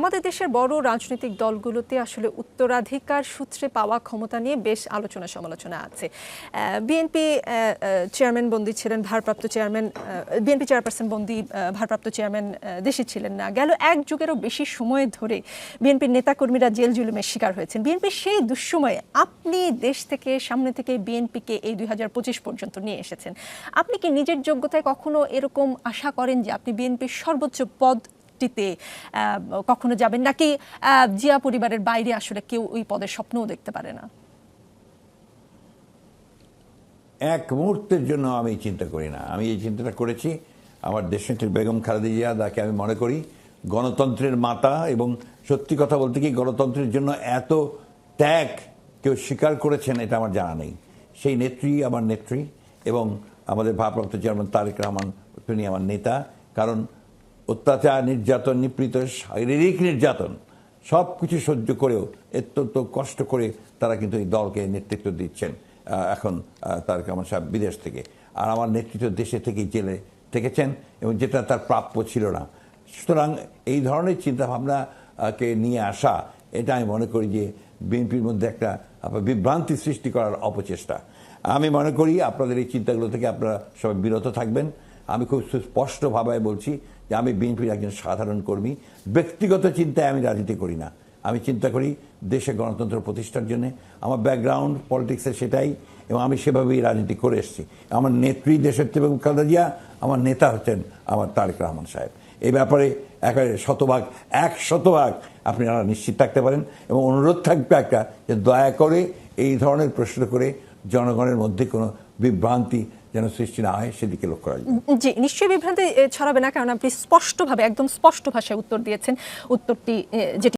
আমাদের দেশের বড় রাজনৈতিক দলগুলোতে আসলে উত্তরাধিকার সূত্রে পাওয়া ক্ষমতা নিয়ে বেশ আলোচনা সমালোচনা আছে। বিএনপি চেয়ারম্যান বন্দী ছিলেন, ভারপ্রাপ্ত চেয়ারম্যান বিএনপি চেয়ারপারসন বন্দী ভারপ্রাপ্ত চেয়ারম্যান দেশে ছিলেন না। গেল এক যুগেরও বেশি সময় ধরে বিএনপির নেতাকর্মীরা জেল জুলুমের শিকার হয়েছেন। বিএনপি সেই দুঃসময়ে আপনি দেশ থেকে, সামনে থেকে বিএনপিকে এই দুই হাজার পঁচিশ পর্যন্ত নিয়ে এসেছেন। আপনি কি নিজের যোগ্যতায় কখনো এরকম আশা করেন যে আপনি বিএনপির সর্বোচ্চ পদটিতে আহ, কখনো যাবেন নাকি জিয়া পরিবারের বাইরে আসলে কেউ ওই পদের স্বপ্নও দেখতে পারে না? এক মুহূর্তের জন্য আমি চিন্তা করি না। আমি এই চিন্তাটা করেছি আমার দেশনেত্রী বেগম খালেদা জিয়া তাকে আমি মনে করি গণতন্ত্রের মাতা এবং সত্যি কথা বলতে কি গণতন্ত্রের জন্য এত ত্যাগ কেউ স্বীকার করেছেন এটা আমার জানা নেই। সেই নেত্রী আমার নেত্রী এবং আমাদের ভারপ্রাপ্ত চেয়ারম্যান তারেক রহমান তিনি আমার নেতা। কারণ অত্যাচার নির্যাতন নিপীড়িত শারীরিক নির্যাতন সব কিছু সহ্য করেও অত্যন্ত কষ্ট করে তারা কিন্তু এই দলকে নেতৃত্ব দিচ্ছেন এখন আহ, তারেক রহমান সাহেব বিদেশ থেকে। আর আমার নেতৃত্ব দেশে থেকেই জেলে থেকেছেন এবং যেটা তার প্রাপ্য ছিল না। সুতরাং এই ধরনের চিন্তাভাবনাকে নিয়ে আসা এটা আমি মনে করি যে বিএনপির মধ্যে একটা বিভ্রান্তি সৃষ্টি করার অপচেষ্টা। আমি মনে করি আপনাদের এই চিন্তাগুলো থেকে আপনারা সবাই বিরত থাকবেন। আমি খুব সুস্পষ্টভাবে বলছি যে আমি বিএনপির একজন সাধারণ কর্মী। ব্যক্তিগত চিন্তায় আমি রাজনীতি করি না। আমি চিন্তা করি দেশে গণতন্ত্র প্রতিষ্ঠার জন্য। আমার ব্যাকগ্রাউন্ড পলিটিক্সে সেটাই এবং আমি সেভাবেই রাজনীতি করে এসেছি। আমার নেত্রী দেশের এবং খালেদা জিয়া, আমার নেতা হচ্ছেন আমার তারেক রহমান সাহেব। এই ব্যাপারে একেবারে শতভাগ, এক শতভাগ আপনারা নিশ্চিত থাকতে পারেন এবং অনুরোধ থাকবে একটা যে দয়া করে এই ধরনের প্রশ্ন করে জনগণের মধ্যে কোনো বিভ্রান্তি যেন সৃষ্টি না হয়, সেদিকে লক্ষ্য রাখবেন। জি, নিশ্চয়ই বিভ্রান্তি ছড়াবে না, কারণ আপনি স্পষ্টভাবে, একদম স্পষ্ট ভাষায় উত্তর দিয়েছেন। উত্তরটি যেটি